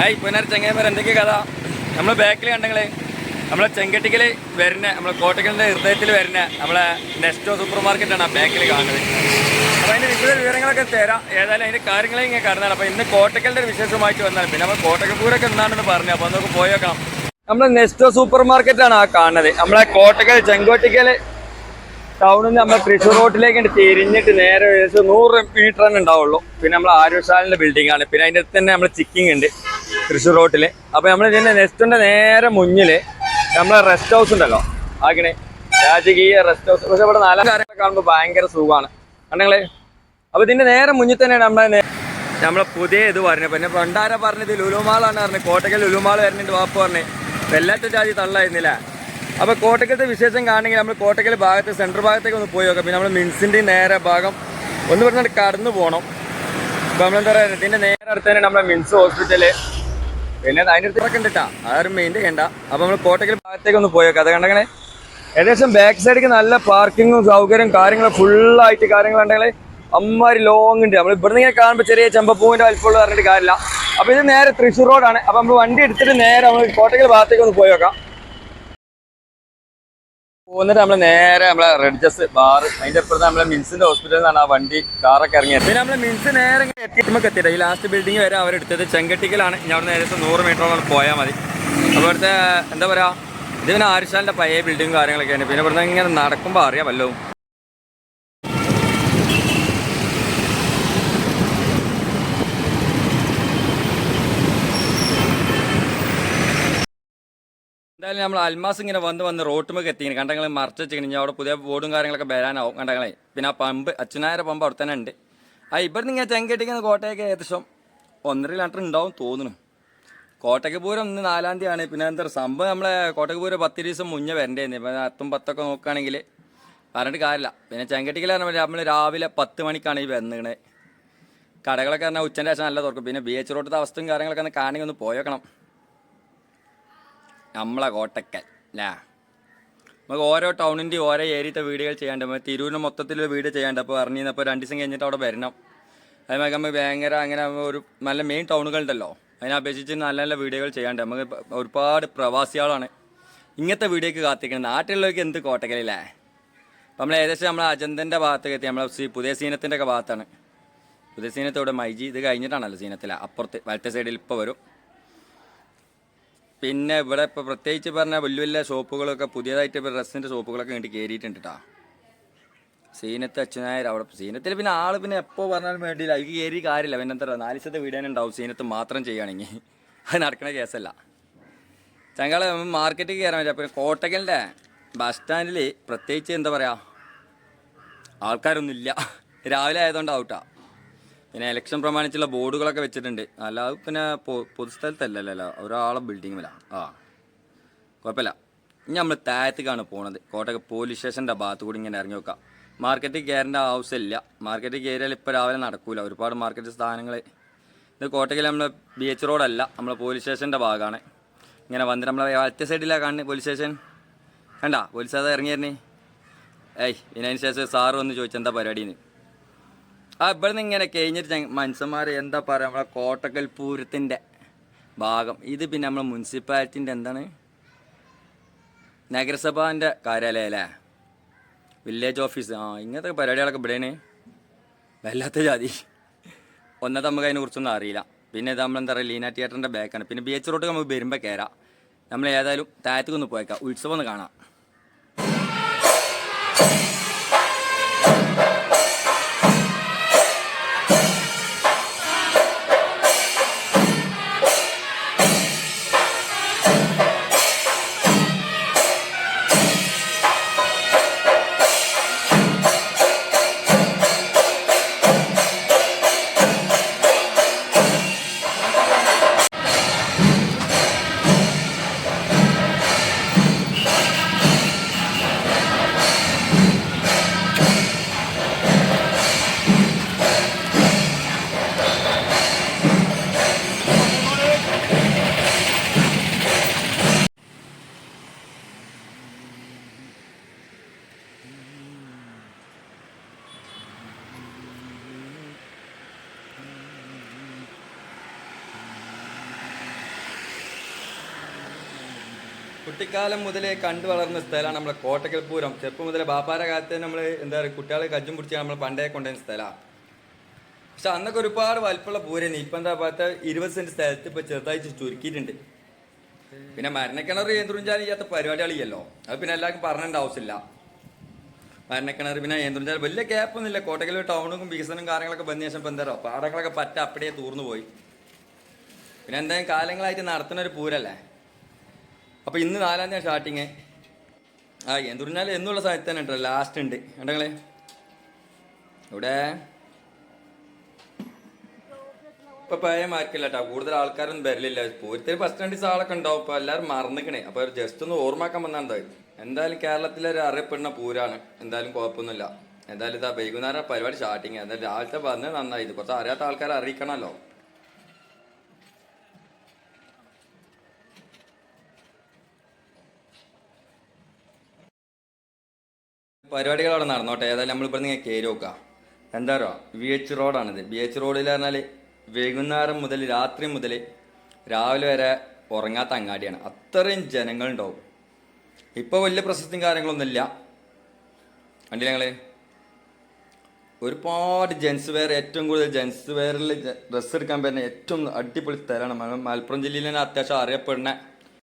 Hi പുനർ ചെങ്ങന്മാർ എന്തൊക്കെ കഥ? നമ്മൾ ബാക്കിൽ കണ്ടെങ്കിൽ നമ്മളെ ചെങ്കട്ടിക്കൽ വരുന്ന നമ്മളെ കോട്ടക്കലിന്റെ ഹൃദയത്തിൽ വരുന്ന നമ്മളെ നെസ്റ്റോ സൂപ്പർ മാർക്കറ്റാണ് ആ ബാക്കിൽ കാണുന്നത്. അപ്പോൾ അതിന്റെ വിശദ വിവരങ്ങളൊക്കെ തരാം. ഏതായാലും അതിന്റെ കാര്യങ്ങളെ ഇങ്ങനെ കടന്നാണ്. അപ്പോൾ ഇന്ന് കോട്ടക്കലിന്റെ വിശേഷമായിട്ട് വന്നാൽ പിന്നെ നമ്മൾ കോട്ടക്കൂരൊക്കെ എന്താണെന്ന് പറഞ്ഞു അപ്പോൾ നമുക്ക് പോയേക്കാം നമ്മൾ നെസ്റ്റോ സൂപ്പർ മാർക്കറ്റാണ് ആ കാണുന്നത്. നമ്മളെ കോട്ടക്കൽ ചെങ്കോട്ടിക്കൽ ടൗണിൽ നമ്മൾ തൃശ്ശൂർ റോട്ടിലേക്ക് തിരിഞ്ഞിട്ട് നേരെ ഏകദേശം നൂറ് മീറ്റർ തന്നെ ഉണ്ടാവുള്ളൂ. പിന്നെ നമ്മൾ ആരോഗ്യശാലിന്റെ ബിൽഡിംഗ് ആണ്. പിന്നെ അതിന്റെ അടുത്ത് തന്നെ നമ്മൾ ചിക്കിങ് ഉണ്ട്. തൃശ്ശൂർ റോട്ടിൽ അപ്പോൾ നമ്മൾ ഇതിന്റെ നെസ്റ്റിന്റെ നേരെ മുന്നിൽ നമ്മളെ റെസ്റ്റ് ഹൗസ് ഉണ്ടല്ലോ. ആക്കിനെ രാജകീയ റെസ്റ്റ് ഹൗസ് പക്ഷേ ഇവിടെ നാലാം കാര്യങ്ങൾ കാണുമ്പോൾ ഭയങ്കര സുഖമാണ്. കണ്ടെങ്കിൽ അപ്പോൾ ഇതിന്റെ നേരെ മുന്നിൽ തന്നെ നമ്മളെ നമ്മളെ പുതിയ ഇത് പറഞ്ഞു. പിന്നെ പണ്ടാര പറഞ്ഞത് ലുലുമാളാണ് പറഞ്ഞത് കോട്ടക്കൽ ലുലുമാൾ വരുന്നുണ്ട് വാപ്പ് പറഞ്ഞ്. വെല്ലാത്ത ജാതി തള്ളായിരുന്നില്ല? അപ്പോൾ കോട്ടയ്ക്കത്തെ വിശേഷം കാണണമെങ്കിൽ നമ്മൾ കോട്ടക്കൽ ഭാഗത്ത് സെൻട്രൽ ഭാഗത്തേക്ക് ഒന്ന് പോയി നോക്കാം. പിന്നെ നമ്മൾ മിൻസിന്റെ നേരെ ഭാഗം ഒന്ന് പറഞ്ഞിട്ട് കടന്നു പോകണം അപ്പോൾ നമ്മളെന്താ പറയുക ഇതിന്റെ നേരെ അടുത്ത് തന്നെ നമ്മുടെ മിൻസ് ഹോസ്പിറ്റൽ പിന്നെ അതിന്റെ അടുത്ത് ഉണ്ട് കേട്ടോ ആരും മെയിൻ ചെയ്യണ്ട അപ്പോൾ നമ്മൾ കോട്ടയ്ക്കൽ ഭാഗത്തേക്ക് ഒന്ന് പോയോ അത് കണ്ടങ്ങനെ ഏകദേശം ബാക്ക് സൈഡിലേക്ക് നല്ല പാർക്കിങ്ങും സൗകര്യം കാര്യങ്ങളും ഫുള്ളായിട്ട് കാര്യങ്ങളുണ്ടെങ്കിൽ അമ്മാരി ലോങ് ഉണ്ട്. നമ്മൾ ഇവിടുന്ന് ഇങ്ങനെ കാണുമ്പോൾ ചെറിയ ചെമ്പപ്പൂവിന്റെ വലിപ്പമുള്ള പറഞ്ഞിട്ട് കാര്യമില്ല. അപ്പോൾ ഇത് നേരെ തൃശ്ശൂർ റോഡാണ് അപ്പോൾ നമ്മൾ വണ്ടി എടുത്തിട്ട് നേരെ നമ്മൾ കോട്ടയ്ക്കൽ ഭാഗത്തേക്ക് ഒന്ന് പോയി നോക്കാം പോകുന്നിട്ട് നമ്മൾ നേരെ നമ്മളെ റെഡ്ജസ് ബാർ അതിന്റെ അപ്പുറത്ത് നമ്മളെ മിൻസിന്റെ ഹോസ്പിറ്റലിൽ നിന്നാണ് ആ വണ്ടി കാറൊക്കെ ഇറങ്ങിയത്. പിന്നെ നമ്മളെ മിൻസ് നേരെ എത്തിയിട്ടുമ്പോൾ എത്തിയിട്ട് ഈ ലാസ്റ്റ് ബിൽഡിംഗ് വരെ അവരെടുത്തത് ചെങ്കട്ടിക്കലാണ്. ഞാൻ അവിടെ ഏകദേശം നൂറ് മീറ്ററോളം പോയാൽ മതി. അപ്പോൾ എന്താ പറയാ ഇത് പിന്നെ ആരിശാലിന്റെ പഴയ ബിൽഡിങ്ങും കാര്യങ്ങളൊക്കെയാണ്. പിന്നെ ഇവിടുന്ന് ഇങ്ങനെ നടക്കുമ്പോൾ അറിയാം വല്ലതും. എന്തായാലും നമ്മൾ അൽമാസ് ഇങ്ങനെ വന്ന് വന്ന് റോട്ടുമൊക്കെ എത്തിങ്ങനെ കണ്ടങ്ങൾ മറച്ച് വെച്ചിങ്ങനെ അവിടെ പുതിയ ബോർഡും കാര്യങ്ങളൊക്കെ വരാനാവും. കണ്ടങ്ങളെ പിന്നെ ആ പമ്പ് അച്ഛനായ പമ്പ് അവിടെ തന്നെ ഉണ്ട്. ആ ഇവിടുന്ന് ഇങ്ങനെ ചെങ്കട്ടിക്കുന്ന കോട്ടയൊക്കെ ഏകദേശം ഒന്നര കിലോമീറ്റർ ഉണ്ടാവും തോന്നുന്നു. കോട്ടയ്ക്ക് പൂരം ഇന്ന് നാലാം തീയതിയാണ് പിന്നെ എന്താ സംഭവം നമ്മളെ കോട്ടയ്ക്ക് പൂരം പത്ത് ദിവസം മുന്നേ വരണ്ടേന്ന് ഇപ്പം അത്തും പത്തൊക്കെ നോക്കുകയാണെങ്കിൽ പറഞ്ഞിട്ട് കാര്യമില്ല. പിന്നെ ചെങ്കട്ടിക്കലാണ് നമ്മൾ രാവിലെ പത്ത് മണിക്കാണ് ഈ വന്നിങ്ങനെ കടകളൊക്കെ പറഞ്ഞാൽ ഉച്ചന്റെ ശേഷം നല്ല തുറക്കും. പിന്നെ ബി എച്ച് റോഡത്തെ അവസ്ഥയും കാര്യങ്ങളൊക്കെ ഒന്ന് കാണിക്കൊന്ന് പോയേക്കണം. നമ്മളെ കോട്ടക്കൽ അല്ലേ നമുക്ക് ഓരോ ടൗണിന്റെ ഓരോ ഏരിയത്തെ വീടുകൾ ചെയ്യാണ്ട് നമ്മൾ തിരൂരിന് മൊത്തത്തിൽ വീട് ചെയ്യാണ്ട് അപ്പോൾ അറിഞ്ഞപ്പോൾ രണ്ട് ദിവസം കഴിഞ്ഞിട്ട് അവിടെ വരണം. അതുമാതിരി നമുക്ക് ഭയങ്കര അങ്ങനെ ഒരു നല്ല മെയിൻ ടൗണുകളുണ്ടല്ലോ. അതിനെ അപേക്ഷിച്ച് നല്ല നല്ല വീടുകൾ ചെയ്യാണ്ട് നമുക്ക് ഒരുപാട് പ്രവാസികളാണ് ഇങ്ങനത്തെ വീഡിയോക്ക് കാത്തിക്കുന്നത് നാട്ടിലുള്ളവർക്ക് എന്ത് കോട്ടക്കലല്ലേ അപ്പം നമ്മൾ ഏകദേശം നമ്മൾ അജന്തന്റെ ഭാഗത്തേക്ക് എത്തി. നമ്മളെ പുതിയ സീനത്തിന്റെ ഒക്കെ ഭാഗത്താണ്. പുതിയ സീനത്തോടെ മൈജി ഇത് കഴിഞ്ഞിട്ടാണല്ലോ സീനത്തിലെ. അപ്പുറത്ത് വലത്തെ സൈഡിൽ ഇപ്പോൾ വരും. പിന്നെ ഇവിടെ ഇപ്പോൾ പ്രത്യേകിച്ച് പറഞ്ഞ വലിയ വലിയ ഷോപ്പുകളൊക്കെ പുതിയതായിട്ട് ഇപ്പോൾ ഡ്രസ്സിന്റെ ഷോപ്പുകളൊക്കെ വേണ്ടി കയറിയിട്ടുണ്ട് കേട്ടോ സീനത്ത് അച്ഛനായർ അവിടെ സീനത്തിൽ പിന്നെ ആൾ പിന്നെ എപ്പോൾ പറഞ്ഞാലും വേണ്ടിയില്ല. അതിൽ കയറി കാര്യമില്ല പിന്നെ എന്താ നാല് ദിവസത്തെ വീഡിയോ ഉണ്ടാവും സീനത്ത് മാത്രം ചെയ്യുകയാണെങ്കിൽ അത് നടക്കുന്ന കേസല്ല. ഞങ്ങൾ മാർക്കറ്റിൽ കയറാൻ പറ്റും പിന്നെ കോട്ടക്കലിന്റെ ബസ് സ്റ്റാൻഡിൽ പ്രത്യേകിച്ച് എന്താ പറയുക ആൾക്കാരൊന്നുമില്ല. രാവിലെ ആയതുകൊണ്ട് ഔട്ടാ പിന്നെ ഇലക്ഷൻ പ്രമാണിച്ചുള്ള ബോർഡുകളൊക്കെ വെച്ചിട്ടുണ്ട്. അല്ലാതെ പിന്നെ പൊതുസ്ഥലത്തല്ലല്ലോ ഒരാളെ ബിൽഡിങ്ങിലാണ് ആ. കുഴപ്പമില്ല. ഇനി നമ്മൾ താഴത്തേക്കാണ് പോണത്. കോട്ടയം പോലീസ് സ്റ്റേഷന്റെ ഭാഗത്ത് കൂടി ഇങ്ങനെ ഇറങ്ങി നോക്കാം. മാർക്കറ്റിൽ കയറേണ്ട ആവശ്യമില്ല. മാർക്കറ്റിൽ കയറിയാൽ ഇപ്പോൾ രാവിലെ നടക്കൂല. ഒരുപാട് മാർക്കറ്റ് സ്ഥാനങ്ങൾ ഇത് കോട്ടയ്ക്കൽ നമ്മൾ ബി എച്ച് റോഡല്ല നമ്മൾ പോലീസ് സ്റ്റേഷന്റെ ഭാഗമാണ് ഇങ്ങനെ വന്നിട്ട് നമ്മളെ വലത്തെ സൈഡിലാണ് കാണുന്നത് പോലീസ് സ്റ്റേഷൻ കണ്ട? പോലീസ് അത് ഇറങ്ങിയിരുന്നേ ഏയ് പിന്നെ അതിന് ശേഷം സാറ് വന്ന് ചോദിച്ചെന്താ പരിപാടിയെന്ന് ഇവിടെ നിന്ന് ഇങ്ങനെ കഴിഞ്ഞിട്ട് മനുഷ്യന്മാർ എന്താ പറയുക നമ്മളെ കോട്ടക്കൽ പൂരത്തിന്റെ ഭാഗം. ഇത് പിന്നെ നമ്മളെ മുനിസിപ്പാലിറ്റിന്റെ എന്താണ്? നഗരസഭാന്റെ കാര്യാലയം അല്ലേ? വില്ലേജ് ഓഫീസ് ആ ഇങ്ങനത്തെ പരിപാടികളൊക്കെ ഇവിടെയാണ്. വല്ലാത്ത ജാതി. ഒന്നത് നമുക്ക് അതിനെ കുറിച്ചൊന്നും അറിയില്ല. പിന്നെ ഇത് നമ്മളെന്താ പറയുക ലീന തിയേറ്ററിന്റെ ബാക്കാണ് പിന്നെ ബി എച്ച് റോഡ് നമുക്ക് വരുമ്പോൾ കയറാം നമ്മൾ ഏതായാലും താഴത്തേക്കൊന്ന് പോയേക്കാം. ഉത്സവം ഒന്ന് കാണാം. കുട്ടിക്കാലം മുതലേ കണ്ടു വളർന്ന സ്ഥലമാണ് നമ്മളെ കോട്ടക്കൽ പൂരം. ചെറുപ്പം മുതലേ ബാപ്പാര കാലത്ത് നമ്മൾ എന്താ പറയുക കുട്ടികളെ കജ്ജും പിടിച്ചാൽ നമ്മൾ പണ്ടേ കൊണ്ടുവരുന്ന സ്ഥലമാണ് പക്ഷെ അന്നൊക്കെ ഒരുപാട് വലിപ്പമുള്ള പൂരം ഇപ്പം എന്താ പറയുക ഇരുപത് സെന്റ് സ്ഥലത്ത് ഇപ്പോൾ ചെറുതായിട്ട് ചുരുക്കിയിട്ടുണ്ട്. പിന്നെ മരണക്കിണർ ഏന്തുറിഞ്ചാൽ ചെയ്യാത്ത പരിപാടികളിയല്ലോ അത് പിന്നെ എല്ലാവർക്കും പറഞ്ഞേണ്ട ആവശ്യമില്ല. മരണക്കിണർ പിന്നെ ഏന്തുറിഞ്ചാൽ വലിയ ഗ്യാപ്പൊന്നുമില്ല കോട്ടക്കൽ ടൗണും വികസനം കാര്യങ്ങളൊക്കെ വന്ന ശേഷം ഇപ്പം എന്താ പറയുക പാടങ്ങളൊക്കെ പറ്റ അപ്പടിയെ തൂർന്നു പോയി. പിന്നെ എന്തായാലും കാലങ്ങളായിട്ട് നടത്തുന്ന ഒരു പൂരല്ലേ അപ്പൊ ഇന്ന് നാലാം തീയതി സ്റ്റാർട്ടിങ് ആ എന്തുറിഞ്ഞാൽ എന്നുള്ള സ്ഥലത്ത് തന്നെ ഉണ്ടല്ലോ. ലാസ്റ്റ് ഉണ്ട്. കണ്ടങ്ങളെ ഇവിടെ ഇപ്പൊ പഴയ മാർക്കില്ല കേട്ടോ കൂടുതൽ ആൾക്കാരൊന്നും വരലില്ല. പൂരത്തിൽ ഫസ്റ്റ് രണ്ട് ആളൊക്കെ ഉണ്ടാവും. ഇപ്പൊ എല്ലാവരും മറന്നിക്കണേ. അപ്പൊ ജസ്റ്റ് ഒന്ന് ഓർമ്മാക്കാൻ വന്നാൽ എന്തായി എന്തായാലും കേരളത്തിലെ ഒരു അറിയപ്പെടുന്ന പൂരാണ്. എന്തായാലും കുഴപ്പമൊന്നുമില്ല. എന്തായാലും ഇതാ വൈകുന്നേരം പരിപാടി സ്റ്റാർട്ടിങ് എന്തായാലും രാവിലത്തെ വന്ന് നന്നായി. ഇത് കുറച്ച് അറിയാത്ത ആൾക്കാരെ അറിയിക്കണമല്ലോ. പരിപാടികൾ അവിടെ നടന്നോട്ടെ. ഏതായാലും നമ്മൾ ഇവിടെ നിങ്ങൾ കയറി നോക്കുക എന്താ പറയുക വി എച്ച് റോഡാണിത് ബി എച്ച് റോഡിൽ പറഞ്ഞാൽ വൈകുന്നേരം മുതൽ രാത്രി മുതൽ രാവിലെ വരെ ഉറങ്ങാത്ത അങ്ങാടിയാണ്. അത്രയും ജനങ്ങളുണ്ടാവും. ഇപ്പോൾ വലിയ പ്രശസ്തിയും കാര്യങ്ങളൊന്നുമില്ല കണ്ടില്ല ഞങ്ങൾ ഒരുപാട് ജെൻസ് വെയർ ഏറ്റവും കൂടുതൽ ജെൻസ് വെയറിൽ ഡ്രസ്സ് എടുക്കാൻ പറ്റുന്ന ഏറ്റവും അടിപൊളി സ്ഥലമാണ്. മല- മലപ്പുറം ജില്ലയിൽ തന്നെ അത്യാവശ്യം അറിയപ്പെടുന്ന